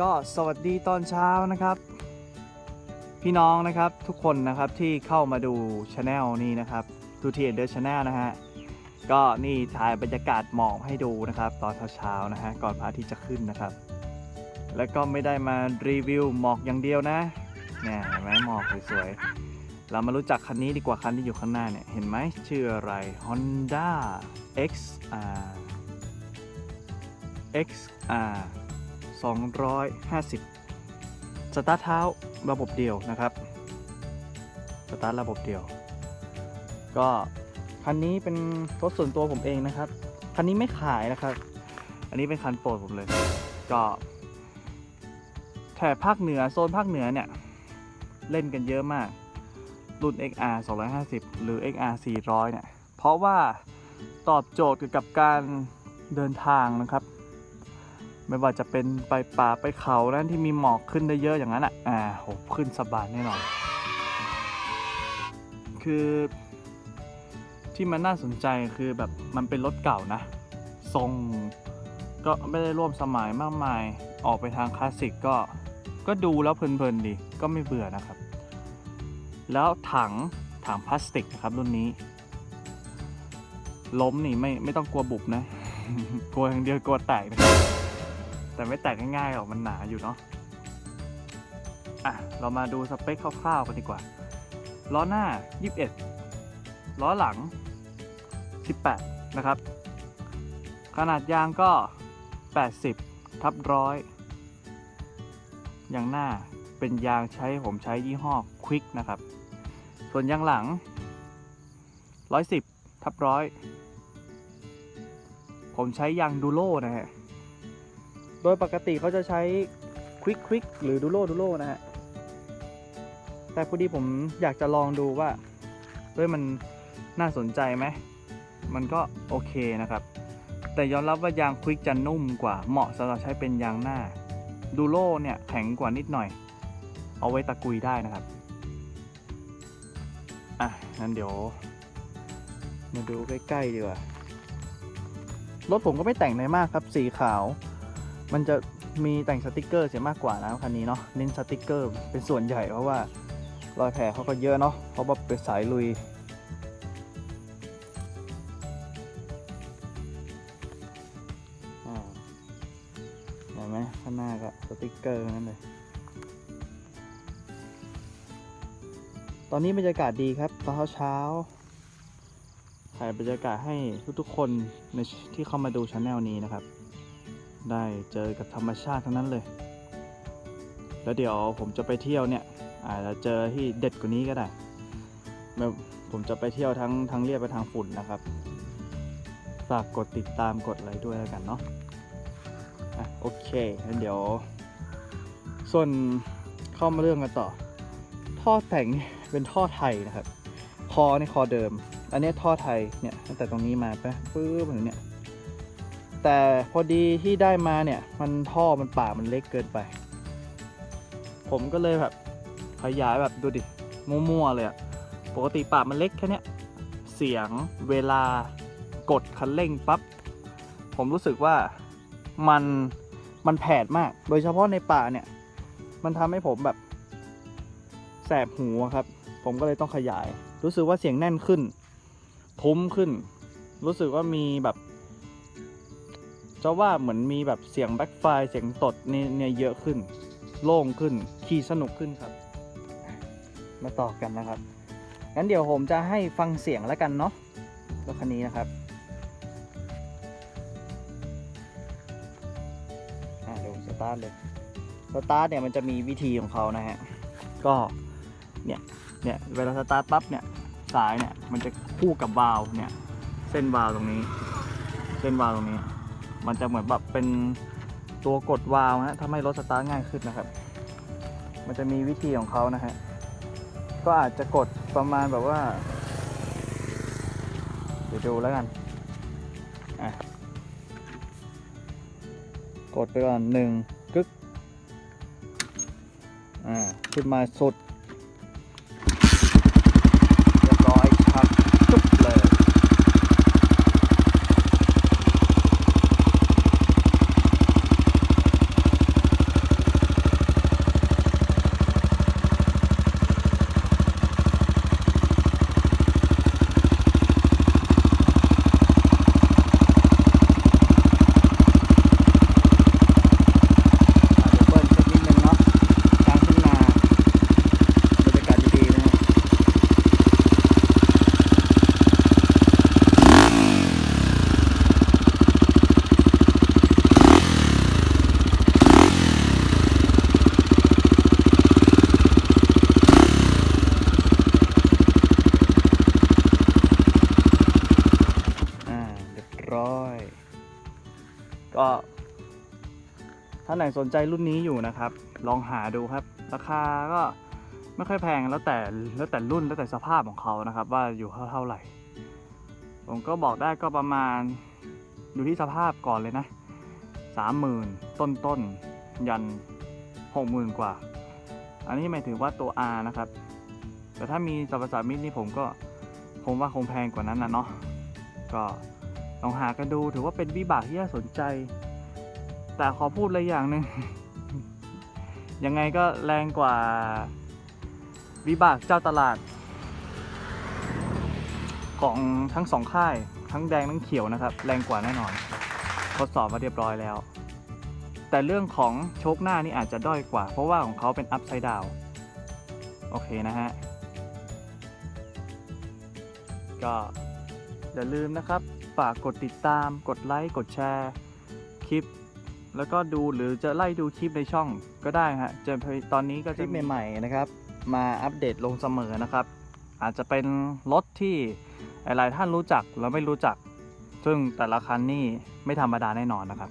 ก็สวัสดีตอนเช้านะครับ พี่น้องนะครับทุกคนนะครับที่เข้ามาดูช anel นี้นะครับทูทีเดอร์ชาแนลนะฮะก็นี่ถ่ายบรรยากาศหมอกให้ดูนะครับ ตอนเช้าๆนะฮะก่อนพระอาทิตย์จะขึ้นนะครับ แล้วก็ไม่ได้มารีวิวหมอกอย่างเดียวนะเนี่ยเห็นไหมหมอกสวยๆเรามารู้จักคันนี้ดีกว่าคันที่อยู่ข้างหน้าเนี่ยเห็นไหมชื่ออะไร Honda XR XR 250 สตาร์ทเท้าระบบเดียวนะครับ สตาร์ทระบบเดียว ก็คันนี้เป็นรถส่วนตัวผมเองนะครับ คันนี้ไม่ขายนะครับ อันนี้เป็นคันโปรดผมเลย ก็แถบภาคเหนือโซนภาคเหนือเนี่ย เล่นกันเยอะมาก รุ่น XR 250 หรือ XR 400 เนี่ย เพราะว่าตอบโจทย์เกี่ยวกับการเดินทางนะครับ ไม่ว่าจะเป็นไปป่าไปเขานั้นที่มีหมอกขึ้นได้เยอะอย่างนั้นอะอ่าโหขึ้นสบายแน่นอน คือที่มันน่าสนใจคือแบบมันเป็นรถเก่านะ ทรงก็ไม่ได้ร่วมสมัยมากมาย ออกไปทางคลาสสิกก็ ก็ดูแล้วเพลินๆดี ก็ไม่เบื่อนะครับ แล้วถังถังพลาสติกนะครับรุ่นนี้ ล้มนี่ไม่ไม่ต้องกลัวบุบนะ กลัวอย่างเดียวกลัวแตกนะครับ แต่ไม่แตกง่ายๆหรอกมันหนาอยู่เนาะอะ เรามาดูสเปคคร่าวๆกันดีกว่า ล้อหน้า 21 ล้อหลัง 18 นะครับ ขนาดยางก็ 80 ทับร้อยยางหน้าเป็นยางใช้ผมใช้ยี่ห้อ Quick นะครับ ส่วนยางหลัง 110 ทับร้อยผมใช้ยางดูโลนะฮะ ดยปกติเขาจะใช้ควิกควิกหรือดูโ o ดูโ o นะฮะ แต่พอดีผมอยากจะลองดูว่าเฮ้ยมันน่าสนใจไหม มันก็โอเคนะครับ แต่ยอมรับว่ายางควิกจะนุ่มกว่าเหมาะสำหรับใช้เป็นยางหน้า ดูโ o เนี่ยแข็งกว่านิดหน่อย เอาไว้ตะกุยได้นะครับ อะงั้นเดี๋ยวมาดูใกล้ๆดีกว่า รถผมก็ไม่แต่งอะไรมากครับ สีขาว มันจะมีแต่งสติกเกอร์เสียมากกว่านะคันนี้เนาะเน้นสติกเกอร์เป็นส่วนใหญ่เพราะว่ารอยแผลเขาก็เยอะเนาะเพราะว่าเป็นสายลุยเห็นไหมข้างหน้าก็สติกเกอร์นั่นเลยตอนนี้บรรยากาศดีครับตอนเช้าๆถ่ายบรรยากาศให้ทุกๆคนในที่เข้ามาดูช anel นี้นะครับ ได้เจอกับธรรมชาติทั้งนั้นเลย แล้วเดี๋ยวผมจะไปเที่ยวเนี่ยอาจจะเจอที่เด็ดกว่านี้ก็ได้ ผมจะไปเที่ยวทั้งทั้งเรียบไปทางฝุ่นนะครับ ฝากกดติดตามกดอะไรด้วยแล้วกันเนาะอะโอเคงั้นเดี๋ยว ส่วนเข้ามาเรื่องกันต่อ ท่อแต่งเป็นท่อไทยนะครับ คอในคอเดิม อันนี้ท่อไทยเนี่ยตั้งแต่ตรงนี้มาไปปื๊บมาถึงเนี่ย แต่พอดีที่ได้มาเนี่ยมันท่อมันป่ากมันเล็กเกินไป ผมก็เลยแบบขยายแบบดูดิมั่วๆเลยอะปกติป่ากมันเล็กแค่นี้เสียงเวลากดคันเร่งปั๊บผมรู้สึกว่ามันมันแผดมาก โดยเฉพาะในป่าเนี่ย มันทำให้ผมแบบ แสบหูครับ ผมก็เลยต้องขยาย รู้สึกว่าเสียงแน่นขึ้น ทุ้มขึ้น รู้สึกว่ามีแบบ จะว่าเหมือนมีแบบเสียงแบ็คไฟเสียงตดนี่เนี่ยเยอะขึ้น โล่งขึ้น ขี่สนุกขึ้นครับ มาต่อกันนะครับงั้นเดี๋ยวผมจะให้ฟังเสียงแล้วกันเนาะรถคันนี้นะครับอ่าเดี๋ยวสตาร์ทเลยสตาร์ทเนี่ยมันจะมีวิธีของเขานะฮะ ก็เนี่ยเนี่ยเวลาสตาร์ทปั๊บเนี่ยสายเนี่ยมันจะคู่กับวาล์วเนี่ยเส้นวาล์วตรงนี้ เส้นวาล์วตรงนี้ มันจะเหมือนแบบเป็นตัวกดวาล์วนะทำให้รถสตาร์ทง่ายขึ้นนะครับ มันจะมีวิธีของเขานะฮะ ก็อาจจะกดประมาณแบบว่า เดี๋ยวดูแล้วกันอะกดไปก่อนหนึ่งกึก อ่า ขึ้นมาสุด เรียบร้อยชักจุ๊บเลย อ ร้อย ก็ ถ้าไหนสนใจรุ่นนี้อยู่นะครับ ลองหาดูครับ ราคาก็ไม่ค่อยแพงแล้วแต่แล้วแต่รุ่นแล้วแต่สภาพของเขานะครับ ว่าอยู่เท่าไหร่ ผมก็บอกได้ก็ประมาณอยู่ที่สภาพก่อนเลยนะสามหมื่นต้นต้นๆยันหกหมื่นกว่า อันนี้หมายถึงว่าตัว R นะครับ แต่ถ้ามีสรรพสามิตนี่ผมก็ ผมว่าคงแพงกว่านั้นนะเนาะก็ ลองหากันดูถือว่าเป็นวิบากที่น่าสนใจ แต่ขอพูดเลยอย่างหนึ่งยังไงก็แรงกว่าวิบากเจ้าตลาด ของทั้งสองค่าย ทั้งแดงทั้งเขียวนะครับ แรงกว่าแน่นอน ทดสอบมาเรียบร้อยแล้ว แต่เรื่องของโชคหน้านี่อาจจะด้อยกว่า เพราะว่าของเขาเป็นอัพไซด์ดาวโอเคนะฮะ ก็อย่าลืมนะครับ ฝากกดติดตาม กดไลค์กดแชร์คลิป แล้วก็ดูหรือจะไล่ดูคลิปในช่องก็ได้ฮะจะตอนนี้ก็จะมีใหม่ๆนะครับ มาอัปเดตลงเสมอนะครับ อาจจะเป็นรถที่หลายๆท่านรู้จักแล้วไม่รู้จัก ซึ่งแต่ละคันนี่ไม่ธรรมดาแน่นอนนะครับ